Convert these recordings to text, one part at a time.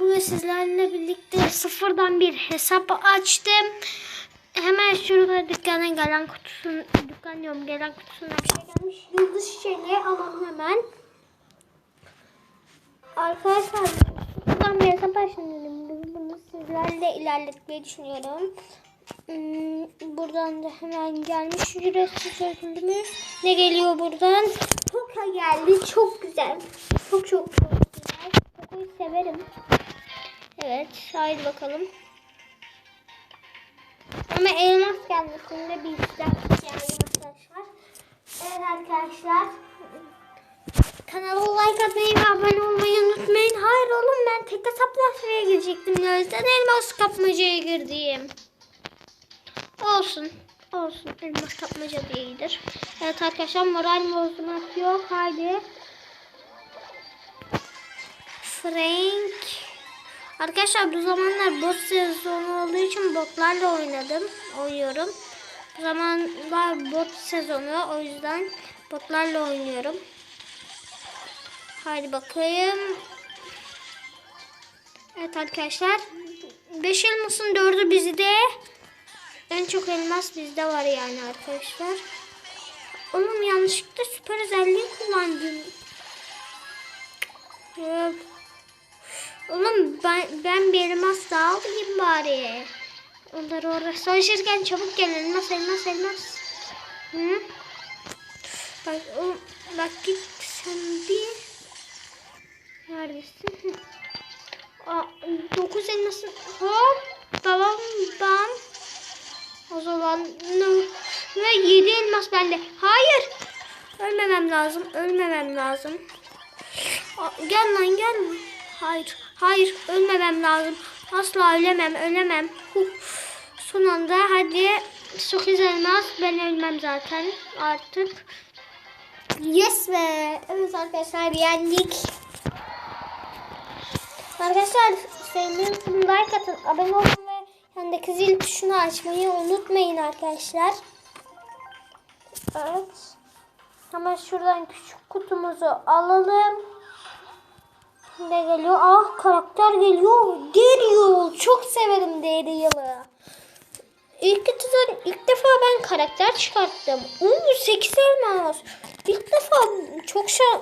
bugün sizlerle birlikte sıfırdan bir hesap açtım. Hemen şurada dükkana gelen kutusun, dükkan diyorum gelen kutusuna bir şey gelmiş. Yıldız çiçeğini alalım hemen. Arkadaşlar sıfırdan bir hesap açtım dedim. Bunu sizlerle ilerletmeyi düşünüyorum. Hmm, buradan da hemen gelmiş ücretsiz ödülümüz. Ne geliyor buradan? Poka geldi. Çok güzel. Çok çok çok güzel. Poka'yı severim. Evet. Haydi bakalım. Ama elmas gelmesinde bir yani arkadaşlar. Evet arkadaşlar. Kanala like atmayı ve abone olmayı unutmayın. Hayır oğlum ben tek hesaplaşmaya girecektim. O yüzden elmas kapmacaya girdim. Olsun. Olsun. Elmas kapmaca da iyidir. Evet arkadaşlar moral bozmak yok. Haydi. Frank. Arkadaşlar bu zamanlar bot sezonu olduğu için botlarla oynadım. Oynuyorum. Bu zamanlar bot sezonu o yüzden botlarla oynuyorum. Haydi bakayım. Evet arkadaşlar. 5 elmasın 4'ü bizde. En çok elmas bizde var yani arkadaşlar. Oğlum yanlışlıkla süper özelliği kullandım. Evet. Oğlum ben, ben bir elmas daha alayım bari. Onları orada savaşırken çabuk gel elmas elmas elmas. Hı? Bak, oğlum, bak git sen bir. Neredesin? Aa, 9 elmasın. Hop. Babam bam. O zaman ve 7 elmas bende. Hayır. Ölmemem lazım. Ölmemem lazım. Aa, gel lan gel. Hayır. Hayır. Ölmemem lazım. Asla ölemem. Ölemem. Huh. Son anda hadi. 8 elmas. Ben ölmem zaten artık. Yes be. Evet arkadaşlar yendik. Arkadaşlar sevdiğiniz like atın. Abone olun ve yandaki zil tuşunu açmayı unutmayın arkadaşlar. Evet. Hemen şuradan küçük kutumuzu alalım. Ne geliyor? Ah karakter geliyor. Daryl. Çok severim Daryl'ı. İlk, kutudan ilk defa ben karakter çıkarttım. Oo, 8 elmas. İlk defa çok şan,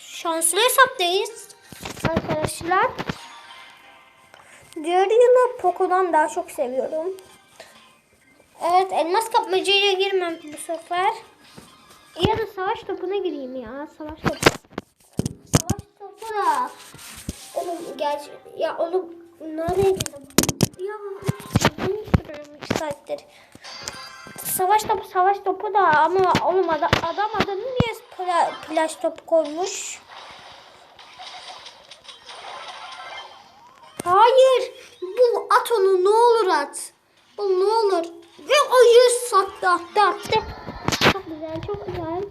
şanslı hesaptayız. Arkadaşlar. Daryl'ı Poco'dan daha çok seviyorum. Evet elmas kapmacaya girmem bu sefer. Ya da savaş topuna gireyim ya. Savaş topu. Da. Oğlum gerçi ya oğlum nereye girdim? Ya bunu sürüyorum iki saattir. Savaş topu savaş topu da ama oğlum adam, adam adını niye pla, plaj topu koymuş? Hayır. Bu at onu ne olur at. Bu ne olur. Ve yüz sattı attı attı. Çok güzel çok güzel.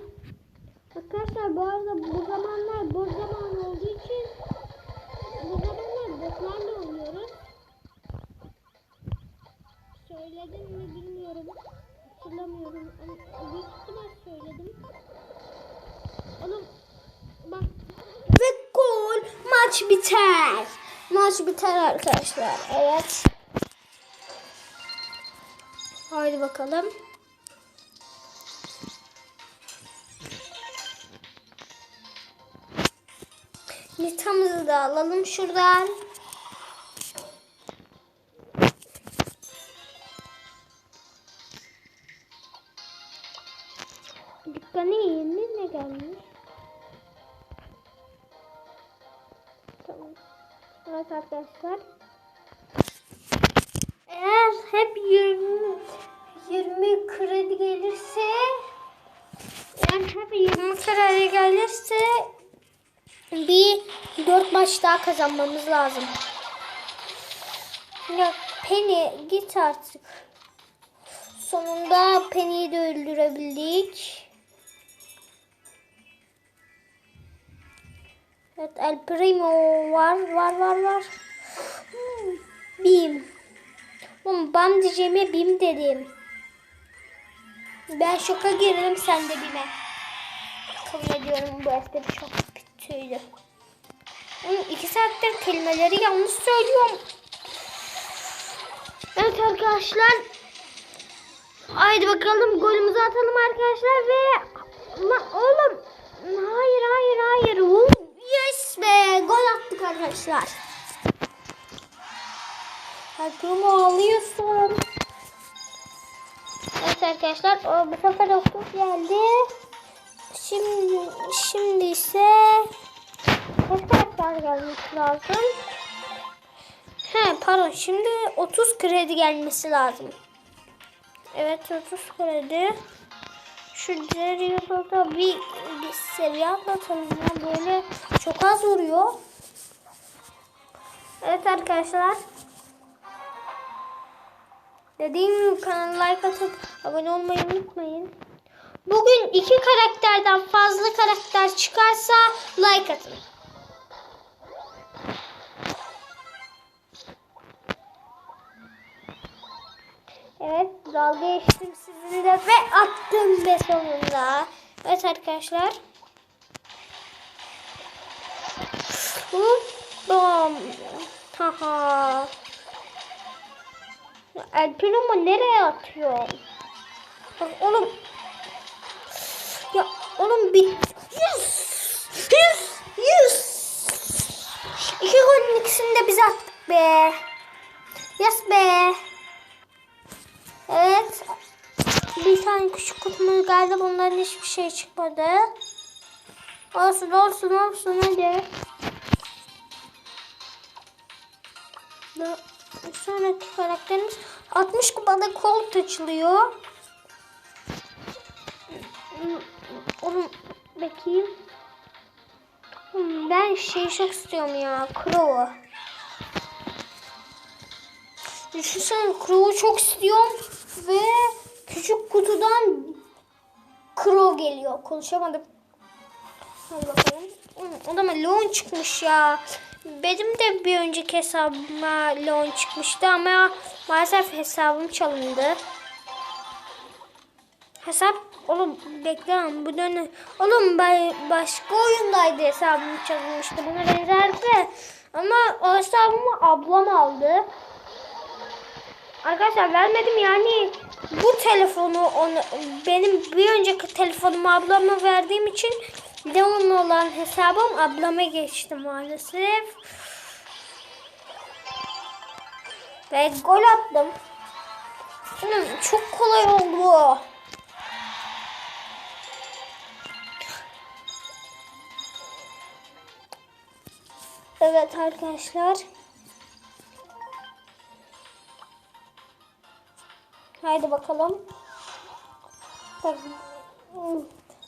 Arkadaşlar bu arada bu zamanlar boş zaman olduğu için bu zamanlar botlarla oynuyoruz. Söyledim mi bilmiyorum. Hatırlamıyorum. Ama büyük ihtimal söyledim. Oğlum bak. Ve gol maç biter. Maç biter arkadaşlar. Evet. Haydi bakalım. Litamızı da alalım şuradan. Dükkanı yeni ne gelmiş? Tamam. Evet arkadaşlar. Eğer hep 20 20 kredi gelirse eğer hep 20 kredi gelirse bir 4 maç daha kazanmamız lazım. Ya Penny git artık. Sonunda Penny'yi de öldürebildik. Evet El Primo var var var var. Bim. Oğlum bam diyeceğime bim dedim. Ben şoka girerim sen de bime. Kabul ediyorum bu espri çok kötüydü. Oğlum iki saattir kelimeleri yanlış söylüyorum. Evet arkadaşlar. Haydi bakalım golümüzü atalım arkadaşlar ve Lan oğlum hayır hayır hayır. Yes be gol attık arkadaşlar. Kalbim ağlıyorsun. Evet arkadaşlar o bu sefer okul geldi. Şimdi şimdi ise kaç karakter gelmesi lazım? He pardon şimdi 30 kredi gelmesi lazım. Evet 30 kredi. Şu yılda bir, bir seviye atlatalım ya. Böyle çok az vuruyor. Evet arkadaşlar. Dediğim gibi kanala like atıp abone olmayı unutmayın. Bugün iki karakterden fazla karakter çıkarsa like atın. Evet dalga geçtim sizinle ve attım be sonunda. Evet arkadaşlar. Bam. Haha. El Primo nereye atıyor? Bak oğlum. Oğlum bir yüz. Yüz. Yüz. İki golün ikisini de biz attık be. Yes be. Evet. Bir tane küçük kutumuz geldi. Bunların hiçbir şey çıkmadı. Olsun olsun olsun hadi. Sonraki karakterimiz 60 kupada kol açılıyor. Oğlum bakayım. Ben şeyi çok istiyorum ya. Crow'u. Düşünsene Crow'u çok istiyorum ve küçük kutudan Crow geliyor. Konuşamadım. Hadi bakalım. O da mı Leon çıkmış ya. Benim de bir önceki hesabıma Leon çıkmıştı ama maalesef hesabım çalındı. Hesap oğlum bekle lan bu dönem oğlum ben başka oyundaydı hesabım çalınmıştı buna benzerdi ama o hesabımı ablam aldı. Arkadaşlar vermedim yani bu telefonu onu benim bir önceki telefonumu ablama verdiğim için Leon olan hesabım ablama geçti maalesef. Ve gol attım. Çok kolay oldu. Evet arkadaşlar. Haydi bakalım. Bak.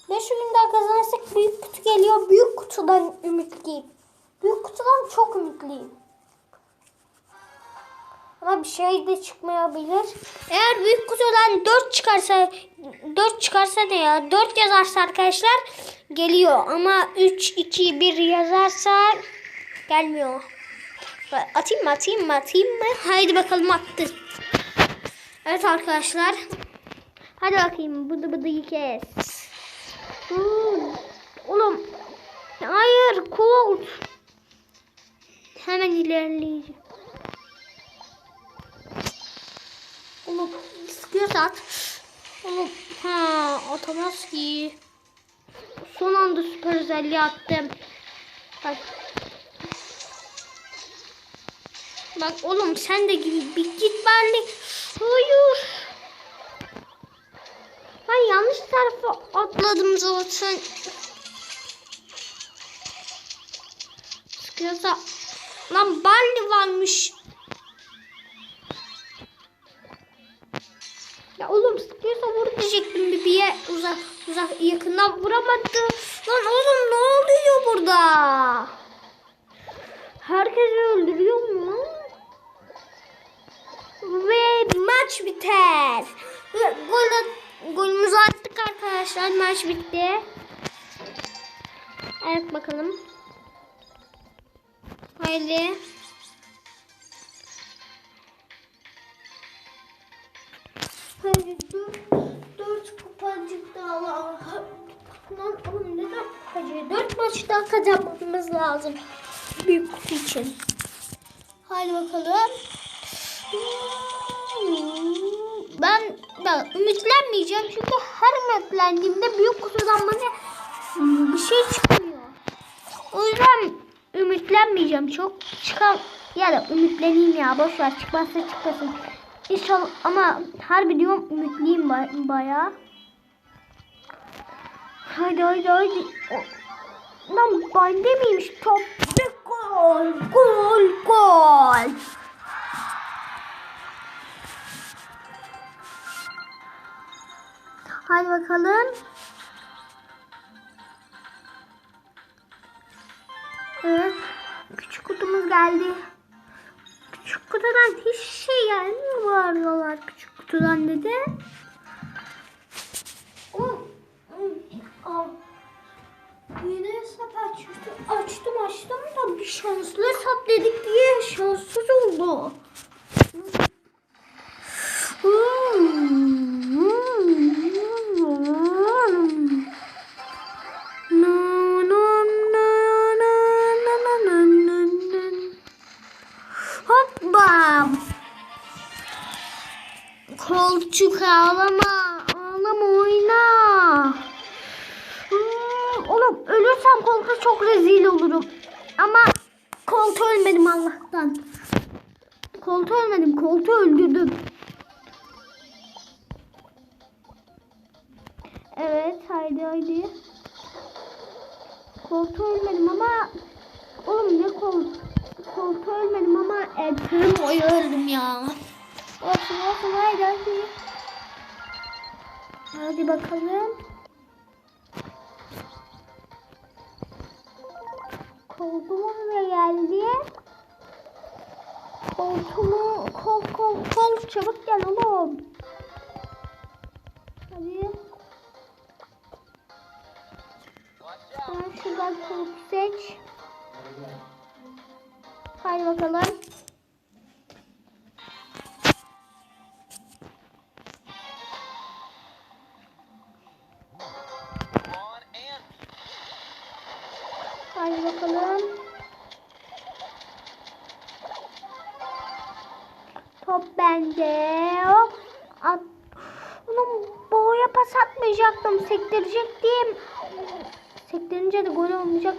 5 gün daha kazanırsak büyük kutu geliyor. Büyük kutudan ümitliyim. Büyük kutudan çok ümitliyim. Ama bir şey de çıkmayabilir. Eğer büyük kutudan 4 çıkarsa 4 çıkarsa ne ya? 4 yazarsa arkadaşlar geliyor. Ama 3 2 1 yazarsa gelmiyor. Atayım mı atayım mı atayım mı? Haydi bakalım attı. Evet arkadaşlar. Hadi bakayım bıdı bıdı kes. Hmm, Oğlum. Hayır Colt. Hemen ilerleyeceğim. Oğlum sıkıyorsa at. Oğlum ha atamaz ki. Son anda süper özelliği attım. Bak. Bak oğlum sen de gibi bir git bari. Hayır. Ben yanlış tarafa atladım zaten. Sıkıyorsa lan Barley varmış. Ya oğlum sıkıyorsa vur diyecektim bir bir uzak uzak yakından vuramadı. Lan oğlum ne oluyor burada? Herkes öldürüyor mu? Maç biter. Gol golümüzü attık arkadaşlar. Maç bitti. Evet bakalım. Haydi. Haydi dört, dört kupacık daha var. Lan oğlum ne dört kupacığı? Dört maç daha kazanmamız lazım. Büyük kutu için. Hadi bakalım. Ben da ümitlenmeyeceğim çünkü her ümitlendiğimde büyük kutudan bana bir şey çıkmıyor. O yüzden ümitlenmeyeceğim çok. Çıkan ya da ümitleneyim ya boş ver çıkmazsa çıkmasın. İnşallah ama harbi diyorum ümitliyim ba- bayağı. Haydi haydi haydi. Lan bende miymiş top? Gol gol gol. Hadi bakalım. Evet. Küçük kutumuz geldi. Küçük kutudan hiç şey gelmiyor bu aralar. Küçük kutudan dedi. Yine hesap açtım. Açtım açtım da bir şanslı hesap dedik diye şanssız oldu. Allah'tan. Koltuğu ölmedim. Koltuğu öldürdüm. Evet haydi haydi. Koltuğu ölmedim ama oğlum ne kol koltuğu ölmedim ama eltörüm boyu öldüm ya. Olsun olsun haydi haydi. Hadi bakalım. Koltuğum da geldi. Koltuğumu kol kol kol çabuk gel oğlum. Hadi. Ben şuradan koltuk seç. Hadi bakalım. Bende. Hop. At. Oğlum boğaya pas atmayacaktım. Sektirecektim. Sektirince de gol olmayacak.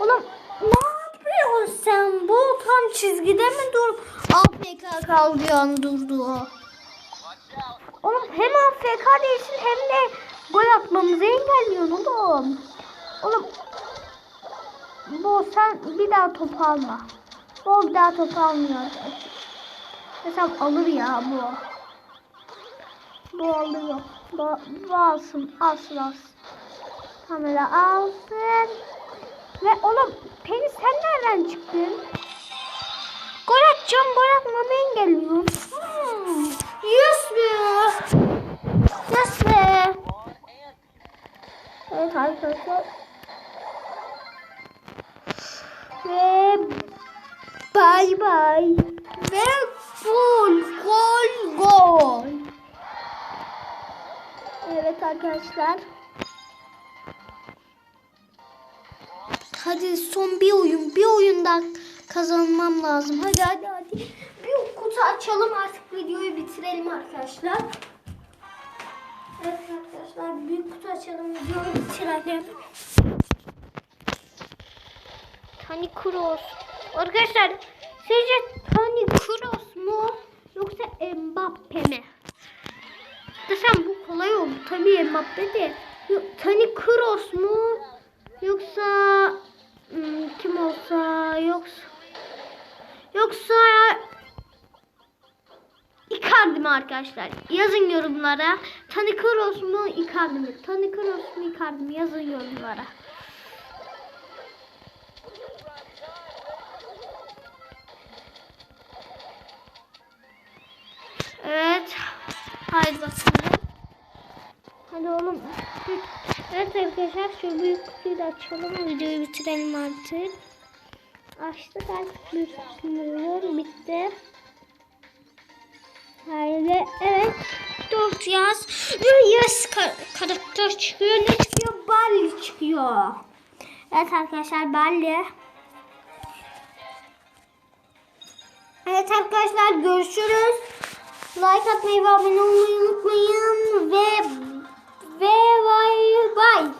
Oğlum ne yapıyorsun sen? Bu tam çizgide mi dur? AFK kaldı durdu. Oğlum hem AFK değilsin hem de gol atmamızı engelliyorsun oğlum. Oğlum bu sen bir daha top alma. Bu bir daha top almıyor. Hesap alır ya bu. Bu alıyor. Bu, bu alsın. Alsın alsın. Kamera alsın. Ve oğlum Peri sen nereden çıktın? Gol atacağım gol atmamı engelliyor. Hmm. Yes be. Yes be. Evet arkadaşlar. Ve bay bay. Ve gol, gol, gol. Evet arkadaşlar. Hadi son bir oyun, bir oyundan kazanmam lazım. Hadi hadi hadi. Bir kutu açalım artık videoyu bitirelim arkadaşlar. Evet arkadaşlar büyük kutu açalım videoyu bitirelim. Tani Kroos. Arkadaşlar sizce Tani Kroos mu yoksa Mbappe mi? Desem bu kolay oldu. Tabii Mbappe de. Yok, Tani Kroos mu yoksa hmm, kim olsa yoksa yoksa Icardi mi arkadaşlar? Yazın yorumlara. Tani Kroos mu Icardi mi? Tani Kroos mu Icardi mi? Yazın yorumlara. Haydi. Hadi oğlum. Evet arkadaşlar şu büyük kutuyu da açalım. Videoyu bitirelim artık. Açtık artık büyük kutumuz bitti. Haydi. Evet. Dört yaz. Yaz ka- karakter çıkıyor. Ne çıkıyor? Bali çıkıyor. Evet arkadaşlar Bali. Evet arkadaşlar görüşürüz. Vai, atmayı ve abone olmayı unutmayın ve ve vai, vai.